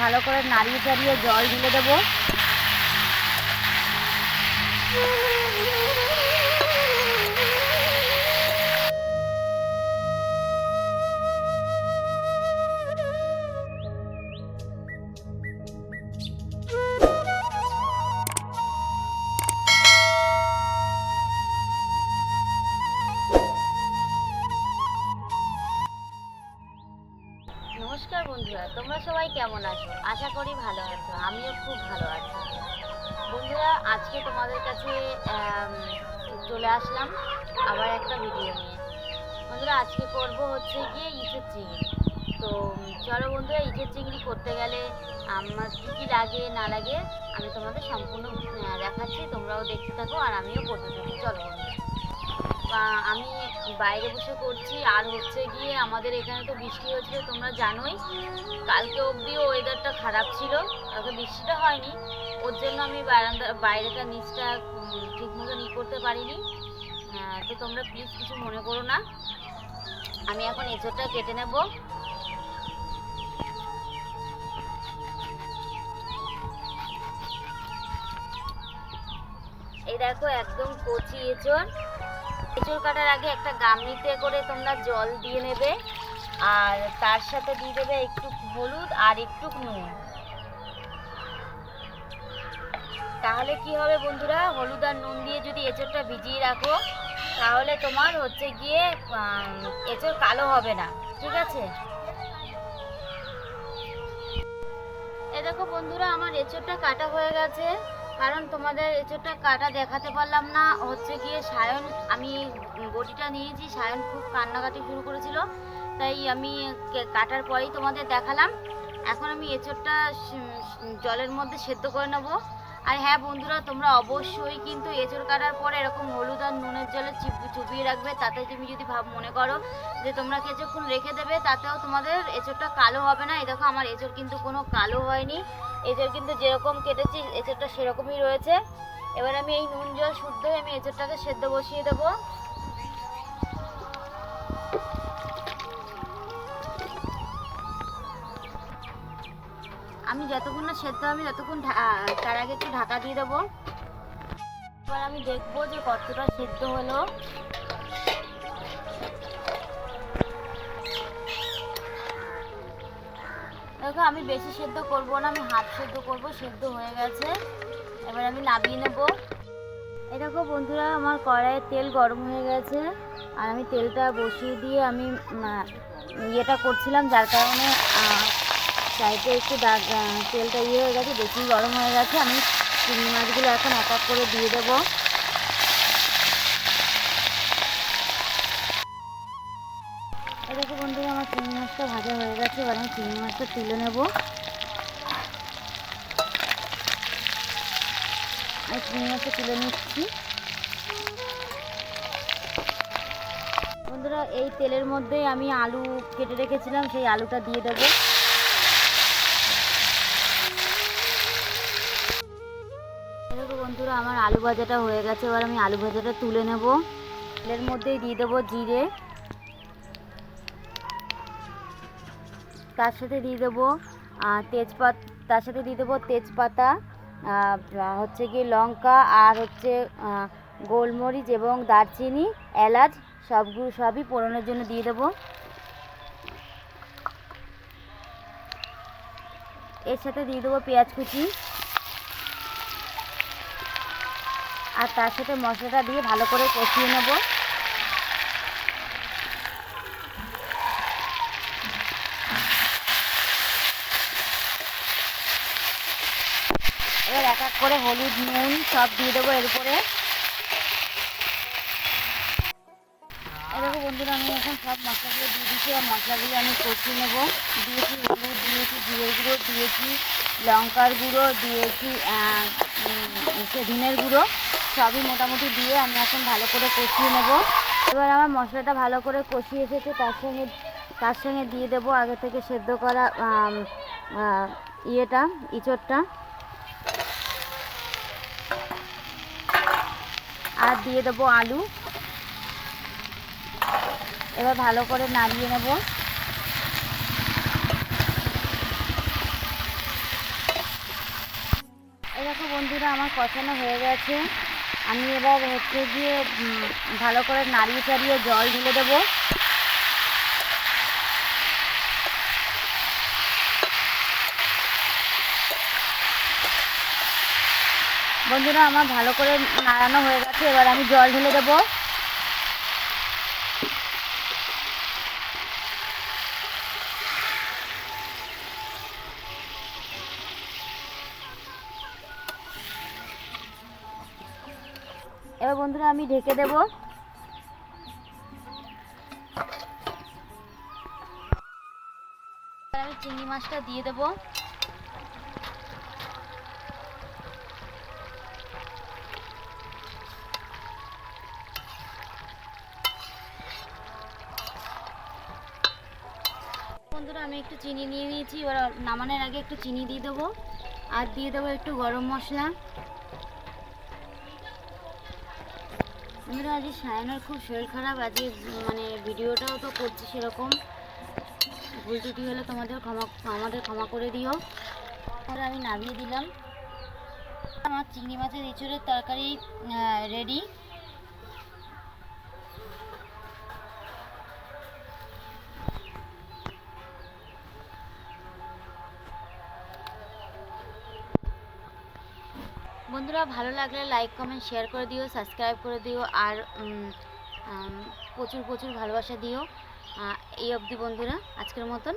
ভালো করে নাড়িয়ে চাড়িয়ে জল ঢেলে দেবো। নমস্কার বন্ধুরা, তোমরা সবাই কেমন আছো? আশা করি ভালো আছো, আমিও খুব ভালো আছি। বন্ধুরা, আজকে তোমাদের কাছে চলে আসলাম আবার একটা ভিডিও নিয়ে। বন্ধুরা, আজকে করব হচ্ছে গিয়ে ইঁচড় চিংড়ি। তো, চলো বন্ধুরা, ইঁচড় চিংড়ি করতে গেলে আমার কী কী লাগে, না লাগে, আমি তোমাদের সম্পূর্ণ দেখাচ্ছি, তোমরাও দেখতে থাকো আর আমিও করতে থাকি। চলো বন্ধুরা। আমি বাইরে বসে করছি, আর হচ্ছে গিয়ে আমাদের এখানে তো বৃষ্টি হচ্ছিল তোমরা জানোই। কালকে অবধিও ওয়েদারটা খারাপ ছিল, কালকে বৃষ্টিটা হয়নি। ওর জন্য আমি বারান্দা, বাইরেটা নিচটা ঠিক মতন ই করতে পারিনি। তো তোমরা প্লিজ কিছু মনে করো না। আমি এখন এঁচোড়টা কেটে নেব। এই দেখো, একদম কচি এঁচোড়। এঁচড় কাটার আগে একটা গামলিতে করে তোমরা জল দিয়ে নেবে, আর তার সাথে দিয়ে দেবে একটু হলুদ আর একটু নুন। তাহলে কি হবে বন্ধুরা? হলুদ আর নুন দিয়ে যদি এঁচড়টা ভিজিয়ে রাখো, তাহলে তোমার হচ্ছে গিয়ে এঁচড় কালো হবে না। ঠিক আছে? এ দেখো বন্ধুরা, আমার এঁচড়টা কাটা হয়ে গেছে। কারণ তোমাদের এতটা কাটা দেখাতে পারলাম না, হচ্ছে গিয়ে সায়ন, আমি বটিটা নিয়েছি, সায়ন খুব কান্নাকাটি শুরু করেছিল, তাই আমি কাটার পরেই তোমাদের দেখালাম। এখন আমি স- জলের মধ্যে সেদ্ধ করে নেব। আর হ্যাঁ বন্ধুরা, তোমরা অবশ্যই কিন্তু এঁচড় কাটার পরে এরকম হলুদ আর নুনের জলে চুপিয়ে রাখবে। তাতে তুমি যদি ভাব মনে করো যে তোমরা কিছুক্ষণ রেখে দেবে, তাতেও তোমাদের এঁচড়টা কালো হবে না। এই দেখো, আমার এঁচড় কিন্তু কোনো কালো হয়নি। এঁচড় কিন্তু যেরকম কেটেছি, এঁচড়টা সেরকমই রয়েছে। এবার আমি এই নুন জল শুদ্ধ হয়ে আমি এঁচড়টাকে সেদ্ধ বসিয়ে দেবো। আমি যতক্ষণ না সেদ্ধ আমি ততক্ষণ তার আগে একটু ঢাকা দিয়ে দেবো। এবার আমি দেখব যে কতটা সেদ্ধ হলো। দেখো, আমি বেশি সেদ্ধ করব না, আমি হাফ সেদ্ধ করব, সেদ্ধ হয়ে গেছে। এবার আমি নামিয়ে নেব। এই দেখো বন্ধুরা, আমার কড়াইয়ে তেল গরম হয়ে গেছে। আর আমি তেলটা বসিয়ে দিয়ে আমি ইয়েটা করছিলাম, যার কারণে সাইডে একটু দাগ তেলটা ইয়ে হয়ে গেছে, বেশি গরম হয়ে গেছে, আমি চিংড়ি মাছগুলো এখন এক এক করে দিয়ে দেবো। দেখো বন্ধুরা, আমার চিংড়ি মাছটা ভাজা হয়ে গেছে, এবার আমি চিংড়ি মাছটা তুলে নেব। আমি চিংড়ি মাছটা তুলে নিচ্ছি। বন্ধুরা, এই তেলের মধ্যেই আমি আলু কেটে রেখেছিলাম, সেই আলুটা দিয়ে দেবো। বন্ধুরা আমার আলু ভাজাটা হয়ে গেছে, এবার আমি আলু ভাজাটা তুলে নেব। তেলের মধ্যেই দিয়ে দেবো জিরে। তার সাথে দিয়ে দেবো তেজপাত তার সাথে দিয়ে দেবো তেজপাতা হচ্ছে গিয়ে লঙ্কা আর হচ্ছে গোলমরিচ এবং দারচিনি, এলাচ সবগুলো সবই পোড়ানোর জন্য দিয়ে দেবো। এর সাথে দিয়ে দেবো পেঁয়াজ কুচি। আর তার সাথে মশলাটা দিয়ে ভালো করে কষিয়ে নেব। এবার এক এক করে হলুদ, নুন সব দিয়ে দেবো এর উপরে। দেখো বন্ধুরা, আমি এখন সব মশলাগুলো দিয়ে দিচ্ছি আর মশলাগুলো আমি কষিয়ে নেব। দিয়েছি হলুদ, দিয়েছি জিরে গুঁড়ো, দিয়েছি লঙ্কার গুঁড়ো, দিয়েছি হচ্ছে ধনের গুঁড়ো, সবই মোটামুটি দিয়ে আমি এখন ভালো করে কষিয়ে নেব। এবার আমার মশলাটা ভালো করে কষিয়ে এসেছে, তার সঙ্গে তার সঙ্গে দিয়ে দেবো আগে থেকে সেদ্ধ করা ইয়েটা, ইঁচড়টা। আর দিয়ে দেবো আলু। এবার ভালো করে নাড়িয়ে নেব। দেখো বন্ধুরা, আমার কষানো হয়ে গেছে। আমি এবার হচ্ছে গিয়ে ভালো করে নাড়িয়ে চাড়িয়ে জল ঢেলে দেবো। বন্ধুরা, আমার ভালো করে নাড়ানো হয়ে গেছে। এবার আমি জল ঢেলে দেবো। এবার বন্ধুরা আমি ঢেকে দেব। আমি চিংড়ি মাছটা দিয়ে দেব। বন্ধুরা আমি একটু চিনি নিয়ে নিয়েছি, এবার নামানোর আগে একটু চিনি দিয়ে দেবো। আর দিয়ে দেবো একটু গরম মশলা। বন্ধুরা আজ সায়নের খুব শরীর খারাপ, আজকে মানে ভিডিওটাও তো করছি সেরকম। ভুল ত্রুটি হলে তোমাদের ক্ষমা, আমাদের ক্ষমা করে দিও। আর আমি নামিয়ে দিলাম। আমার চিংড়ি মাছের এঁচড়ের তরকারি রেডি বন্ধুরা, ভালো লাগলে লাইক কমেন্ট শেয়ার করে দিও সাবস্ক্রাইব করে দিও, আর প্রচুর প্রচুর ভালোবাসা দিও। এই অবধি বন্ধুরা, আজকের মতন।